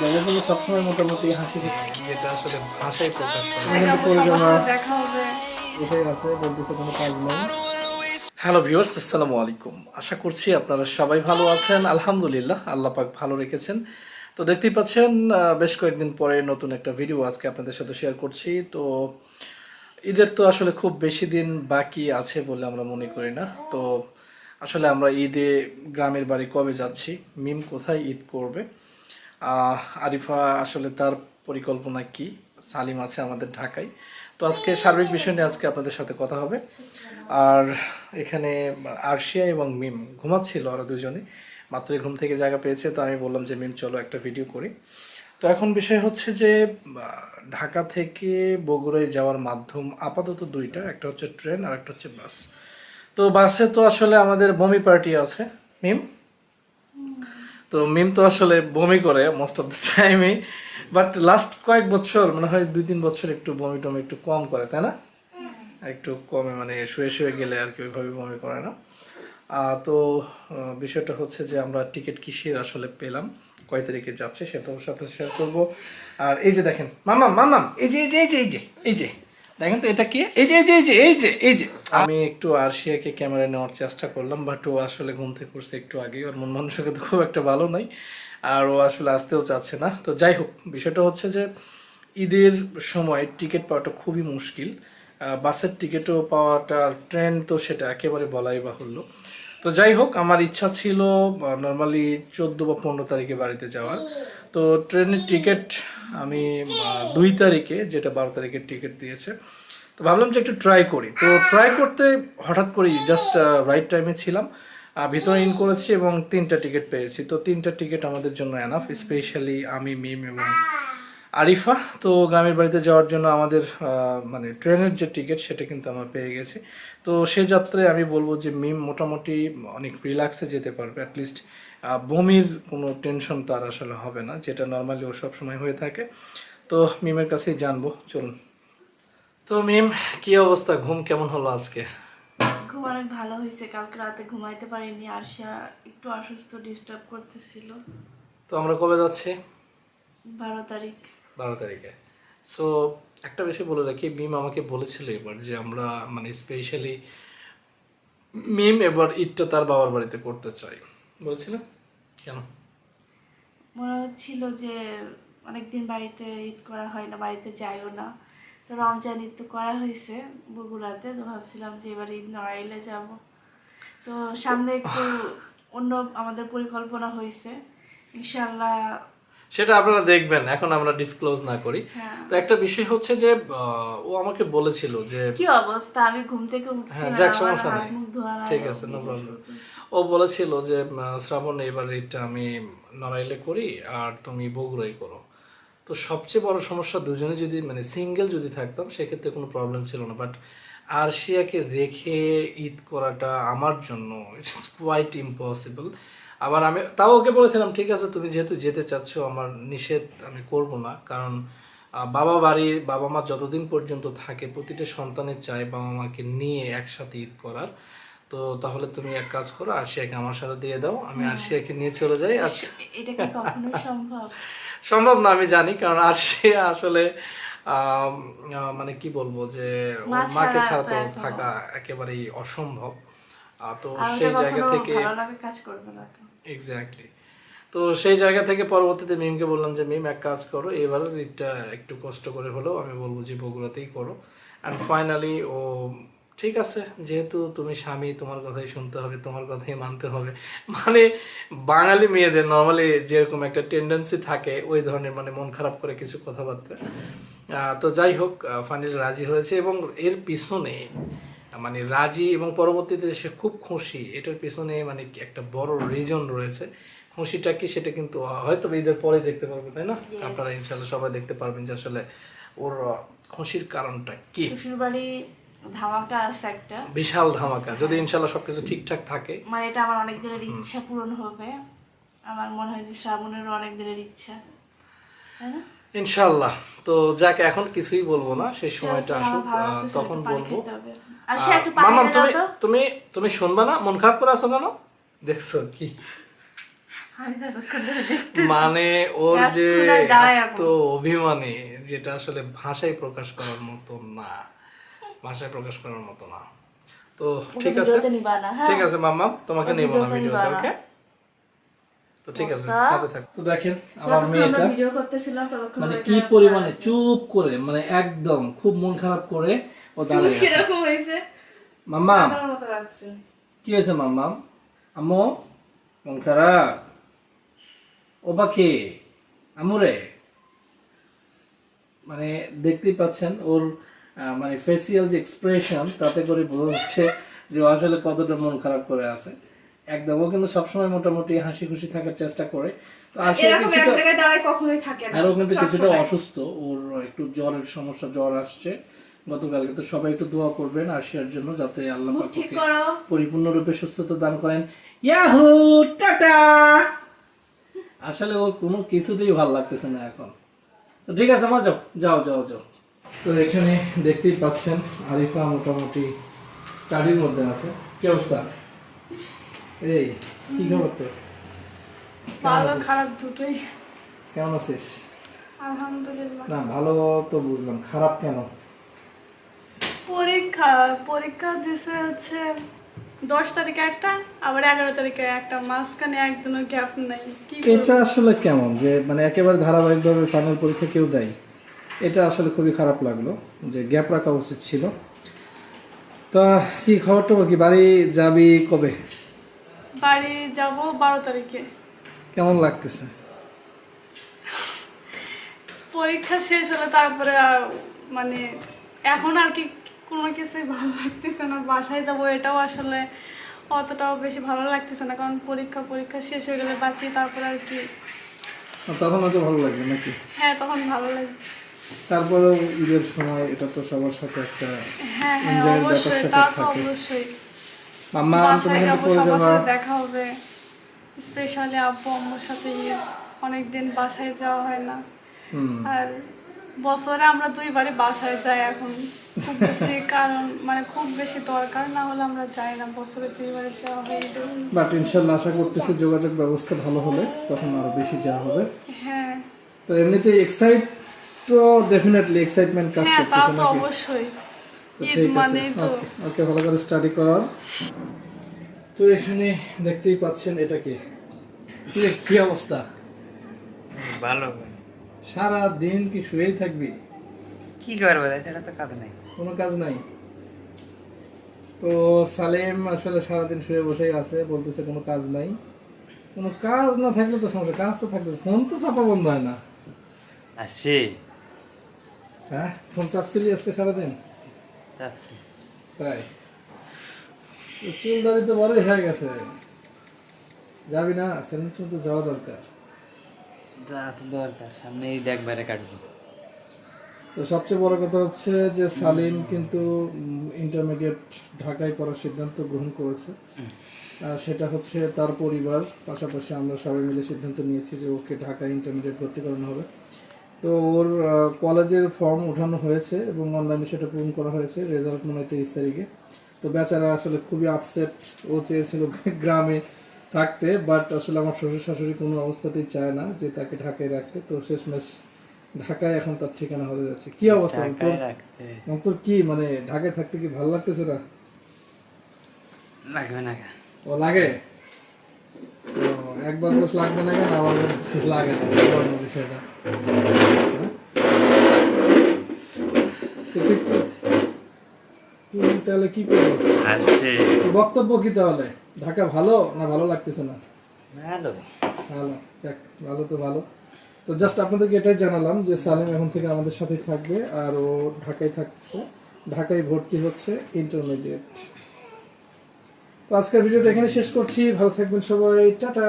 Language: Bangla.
জায়গাগুলো সবসময় মোটামুটি হাসি যেটা আসলে ভাষায় প্রকাশ করে। কিন্তু সবার পরিজনা সাথে দেখা হবে। এটাই আছে বলতেছে কোনো কাজ নেই। হ্যালো ভিউয়ার্স আসসালামু আলাইকুম। আশা করছি আপনারা সবাই ভালো আছেন। আলহামদুলিল্লাহ আল্লাহ পাক ভালো রেখেছেন। তো দেখতেই পাচ্ছেন আহ, বেশ কয়েকদিন পরে নতুন একটা ভিডিও আজকে আপনাদের সাথে শেয়ার করছি। তো ঈদের তো আসলে খুব বেশি দিন বাকি আছে বলে আমরা মনে করি না। তো আসলে আমরা ঈদে গ্রামের বাড়ি কবে যাচ্ছি মিম কোথায় ঈদ করবে আরিফা আসলে তার পরিকল্পনা কি? সালিম আছে আমাদের ঢাকায়। তো আজকে সার্বিক বিষয় নিয়ে আজকে আপনাদের সাথে কথা হবে। আর এখানে আরশিয়া এবং মিম ঘুমাচ্ছিল ওরা দুজনে। মাত্রই ঘুম থেকে জায়গা পেয়েছে তো আমি বললাম যে মিম চলো একটা ভিডিও করি। তো এখন বিষয় হচ্ছে যে ঢাকা থেকে বগুড়ায় যাওয়ার মাধ্যম আপাতত দুইটা একটা হচ্ছে ট্রেন আর একটা হচ্ছে বাস। তো বাসে তো আসলে আমাদের বমি পার্টি আছে। মিম? তো মিম তো আসলে বমি করে মোস্ট অফ দ্য টাইমে বাট লাস্ট কয়েক বছর, মনে হয় দুই তিন বছর একটু বমি টমি একটু কম করে, তাই না? একটু কমে মানে শুয়ে শুয়ে গেলে আর কি ওইভাবে বমি করে না। তো বিষয়টা হচ্ছে যে আমরা টিকিট কিসের আসলে পেলাম, কয় তারিখে যাচ্ছে সেটা অবশ্যই আপনার শেয়ার করব। আর এই যে দেখেন মামাম মামাম এই যে এই যে এই যে এই যে দেখেন তো এটা কি? এই যে এই যে এই যে এই যে এই যে। আমি একটু আরশিয়াকে ক্যামেরা নেওয়ার চেষ্টা করলাম বাট ও আসলে ঘুম থেকে উঠছে একটু আগে ওর মন মানসিকতা তো খুব একটা ভালো নাই আর ও আসলে আসতেও চাচ্ছে না। তো যাই হোক বিষয়টা হচ্ছে যে ঈদের সময় টিকিট পাওয়াটা খুবই মুশকিল। বাসের টিকিটও পাওয়াটা আর ট্রেন তো সেটা একেবারে বলাই বাহুল্য। তো যাই হোক আমার ইচ্ছা ছিল নর্মালি চোদ্দ বা পনেরো তারিখে বাড়িতে যাওয়ার। তো ট্রেনের টিকিট আমি দুই তারিখে, যেটা বারো তারিখের টিকিট দিয়েছে। তো ভাবলাম যে একটু ট্রাই করি। তো ট্রাই করতে হঠাৎ করে জাস্ট রাইট টাইমে ছিলাম। ভিতরে ইন করেছি এবং তিনটা টিকিট পেয়েছি। তো তিনটা টিকিট আমাদের জন্য এনাফ স্পেশালি আমি, মিম এবং আরিফা। তো গ্রামের বাড়িতে যাওয়ার জন্য আমাদের মানে ট্রেনের যে টিকিট, সেটা কিন্তু আমরা পেয়ে গেছি। তো সে যাত্রায় আমি বলব যে মিম মোটামুটি অনেক রিল্যাক্সে যেতে পারবে অ্যাটলিস্ট বমির কোনো টেনশন তার আসলে হবে না যেটা নর্মালি ও সবসময় হয়ে থাকে। তো মিমের কাছেই জানব চলুন। তো মিম কি অবস্থা? ঘুম কেমন হলো আজকে? খুব অনেক ভালো হয়েছে কালকে রাতে ঘুমাইতে পারিনি আরশা একটু অসুস্থ ডিস্টার্ব করতেছিল। তো আমরা কবে যাচ্ছি? বারো তারিখ। বারো তারিখে। সো একটা বিষয় বলে রাখি মিম আমাকে বলেছিল এবার যে আমরা মানে স্পেশালি মিম এবার ঈদটা তার বাবার বাড়িতে করতে চাই। বলছিল কেন মনে হচ্ছিল যে অনেকদিন বাড়িতে ঈদ করা হয় না বাড়িতে যাইও না। তো রমজান ঈদ তো করা হয়েছে বগুড়াতে তো ভাবছিলাম যে এবার ঈদ নড়াইলে যাব। তো সামনে একটু অন্য আমাদের পরিকল্পনা হয়েছে। ইনশাল্লাহ সেটা আপনারা দেখবেন এখন আমরা ডিসক্লোজ না করি। হ্যাঁ। তো একটা বিষয় হচ্ছে যে ও আমাকে বলেছিল যে কি অবস্থা? আমি ঘুম থেকে উঠছি হ্যাঁ, না, যাক, সমস্যা নাই। ঠিক আছে. শুরু করেছে। ও বলেছিল যে শ্রাবণ, এবার ঈদটা আমি নড়াইলে করি আর তুমি বগুড়াই করো। তো সবচেয়ে বড় সমস্যা দুজনে যদি মানে সিঙ্গেল যদি থাকতাম, সেক্ষেত্রে কোনো প্রবলেম ছিল না। বাট আরশিয়াকে রেখে ঈদ করাটা আমার জন্য ইটস কোয়াইট ইম্পসিবল আবার আমি, তাও ওকে বলেছিলাম, ঠিক আছে, তুমি যেহেতু যেতে চাচ্ছ, আমার নিষেধ আমি করব না। কারণ বাবা বাড়ি, বাবা মা যতদিন পর্যন্ত থাকে, প্রতিটা সন্তানের চায় বাবা মাকে নিয়ে একসাথে ঈদ করার। তো তাহলে তুমি এক কাজ করো আরশিয়াকে আমার সাথে দিয়ে দাও আমি আরশিয়াকে নিয়ে চলে যাই। এটা কি কখনো সম্ভব? সম্ভব না আমি জানি কারণ আরশিয়া আসলে মানে কি বলব যে মাকে ছাড়া তো থাকা একেবারেই অসম্ভব। তো সেই জায়গা থেকে ভালো কাজ করবে না তো। এক্স্যাক্টলি তো সেই জায়গা থেকে পরবর্তীতে মিমকে বললাম যে মিম এক কাজ করো এবার ঈদটা একটু কষ্ট করে হলেও আমি বলব যে বগুড়াতেই করো। অ্যান্ড ফাইনালি ও ঠিক আছে যেহেতু তুমি স্বামী তোমার কথাই শুনতে হবে তোমার কথাই মানতে হবে। মানে বাঙালি মেয়েদের নর্মালি যেরকম একটা টেন্ডেন্সি থাকে ওই ধরনের মানে মন খারাপ করে কিছু কথাবার্তা। তো যাই হোক ফাইনালি রাজি হয়েছে এবং এর পিছনে মানে রাজি এবং পরবর্তীতে সে খুব খুশি এটার পিছনে মানে একটা বড় রিজন রয়েছে। খুশিটা কি সেটা কিন্তু হয়তো ঈদের পরে দেখতে পারব তাই না? আপনারা ইনশাল্লাহ সবাই দেখতে পারবেন যে আসলে ওর খুশির কারণটা কি। শ্বশুর বাড়ি ধামাকা আছে একটা। বিশাল ধামাকা যদি ইনশাল্লাহ সবকিছু ঠিকঠাক থাকে। মানে এটা আমার অনেক দিনের ইচ্ছা পূরণ হবে। আমার মনে হয় যে শ্রাবণেরও অনেক দিনের ইচ্ছা। তাই না? ইনশাল্লাহ। তো যাক এখন কিছুই বলব না সেই সময়টা আসুক তখন বলব। দাও তুমি তুমি তুমি শুনবা না? মন খারাপ করে আছো কেন? দেখছ কি? মানে ওর যে এত অভিমানী যেটা আসলে ভাষায় প্রকাশ করার মতো না। ভাষায় প্রকাশ করার মতো না। তো ঠিক আছে। হ্যাঁ। ঠিক আছে মাম্মা তোমাকে নেব না ভিডিওতে। ওকে? তো ঠিক আছে সাথে থাক। তো দেখেন আমার মেয়েটা মানে কি পরিমাণে চুপ করে মানে একদম খুব মন খারাপ করে ও দাঁড়িয়ে আছে। হয়েছে। মাম্মা আমার মতো লাগছে। কি হয়েছে মাম্মা আম্মু মন খারাপ? ও পাখি আমুরে মানে দেখতেই পাচ্ছেন ওর মানে ফেসিয়াল যে এক্সপ্রেশন তাতে করে বোঝা যাচ্ছে যে আসলে কতটা মন খারাপ করে আছে। একদম ও কিন্তু সবসময় মোটামুটি হাসি খুশি থাকার চেষ্টা করে। তো আসলে কিছুটা জায়গায় দাঁড়ায় কখনোই থাকে না আর ও কিন্তু কিছুটা অসুস্থ। ওর একটু জ্বরের সমস্যা জ্বর আসছে। গতকালকে তো সবাই একটু দোয়া করবেন আরশিয়ার জন্য যাতে আল্লাহ পরিপূর্ণরূপে সুস্থতা দান করেন। ইয়াহু টাটা! আসলে ওর কোনো কিছুতেই ভালো লাগতেছে না এখন। তো ঠিক আছে মা যাও যাও যাও যাও। তো এখানে দেখতেই পাচ্ছেন আরিফা মোটামুটি স্টাডির মধ্যে আছে। কি অবস্থা? এই কি খবর তো ভালো খারাপ দুটোই। কেমন আছিস? আলহামদুলিল্লাহ। না ভালো তো বুঝলাম। খারাপ কেন? পরীক্ষা পরীক্ষা দিছে হচ্ছে দশ তারিখে একটা আবার এগারো তারিখে একটা। মাঝখানে একদিনও গ্যাপ নাই? এটা আসলে কেমন? যে মানে একেবারে ধারাবাহিকভাবে ফাইনাল পরীক্ষা কেউ দেয়? এটা আসলে খুবই খারাপ লাগল যে গ্যাপ রাখা উচিত ছিল। তা কি খবর টবর কি? বাড়ি যাবি কবে? বাড়ি যাব বারো তারিখে। কেমন লাগতেছে? পরীক্ষা শেষ হলে তারপরে মানে এখন আর কি কোনো কিছুই ভালো লাগতেছে না। বাসায় যাব এটাও আসলে অতটাও বেশি ভালো লাগতেছে না। কারণ পরীক্ষা পরীক্ষা শেষ হয়ে গেলে বাঁচি তারপরে আর কি তখন হয়তো ভালো লাগবে নাকি? হ্যাঁ তখন ভালো লাগে তারপরেও ঈদের সময় এটা তো সবার সাথে একটা হ্যাঁ হ্যাঁ অবশ্যই তা তো অবশ্যই। মাম্মা তুমি বাসায় কিন্তু পড়ে সবার যাবা। সাথে দেখা হবে। স্পেশালি আব্বু আম্মুর সাথে অনেকদিন বাসায় যাওয়া হয় না। আর বছরে আমরা দুইবারই বাসায় যাই এখন। খুব বেশি কারণ মানে খুব বেশি দরকার না হলে আমরা যাই না বছরে দুইবারে যাওয়া হয় ঈদের বাট ইনশাল্লাহ আশা করতেছি যোগাযোগ ব্যবস্থা ভালো হলে তখন আরও বেশি যাওয়া হবে। হ্যাঁ। তো এমনিতে এক্সাইট তো ডেফিনেটলি এক্সাইটমেন্ট কাজ হ্যাঁ তা করতেছে তো নাকি? অবশ্যই। তো ঠিক আছে তো। ওকে ওকে ভালো করে স্টাডি কর। তো এখানে দেখতেই পাচ্ছেন এটা কি? কি অবস্থা? ভালো। সারা দিন কি শুয়েই থাকবি? কি করব তাছাড়া তো কাজ নাই। কোনো কাজ নাই? তো সালেম আসলে সারাদিন শুয়ে বসেই আছে বলতেছে কোনো কাজ নাই। কোনো কাজ না থাকলে তো সমস্যা কাজ তো থাকবে ফোন তো চাপা বন্ধ হয় না। আসি। হ্যাঁ? ফোন চাপছিলি আজকে সারাদিন? চাপছি। তাই? তো চুল দাড়ি তো বড়ই হয়ে গেছে। যাবি না? সেলিম তো যাওয়া দরকার। দরকার সামনে এই দেখবারে কাটবো। তো সবচেয়ে বড় কথা হচ্ছে যে সালিম কিন্তু ইন্টারমিডিয়েট ঢাকায় পড়ার সিদ্ধান্ত গ্রহণ করেছে। সেটা হচ্ছে তার পরিবার। পাশাপাশি আমরা সবাই মিলে সিদ্ধান্ত নিয়েছি যে ওকে ঢাকায় ইন্টারমিডিয়েট ভর্তি করানো হবে। তো ওর কলেজের ফর্ম ওঠানো হয়েছে এবং অনলাইনে সেটা পূরণ করা হয়েছে রেজাল্ট মনে হয় তেইশ তারিখে। তো বেচারা আসলে খুবই আপসেট ও চেয়েছিল গ্রামে থাকতে বাট আসলে আমার শ্বশুর শাশুড়ি কোনো অবস্থাতেই চায় না যে তাকে ঢাকায় রাখতে। তো শেষমেশ ঢাকায় এখন তার ঠিকানা হয়ে যাচ্ছে। কি অবস্থা? তোর কি মানে ঢাকায় থাকতে কি ভালো লাগতেছে না? লাগবে না ও লাগে? একবার বস লাগবে না কেন? আবার বলছিস লাগে না বিষয়টা। হ্যাঁ? তো তুই তুই তাহলে কি করবি? তোর বক্তব্য কি তাহলে? ঢাকা ভালো না ভালো লাগতেছে না? ভালো। ভালো যাক ভালো তো ভালো। তো জাস্ট আপনাদেরকে এটাই জানালাম যে সালিম এখন থেকে আমাদের সাথেই থাকবে আর ও ঢাকায় থাকতেছে। ঢাকায় ভর্তি হচ্ছে ইন্টারমিডিয়েট তো আজকের ভিডিওটা এখানে শেষ করছি। ভালো থাকবেন সবাই। টাটা।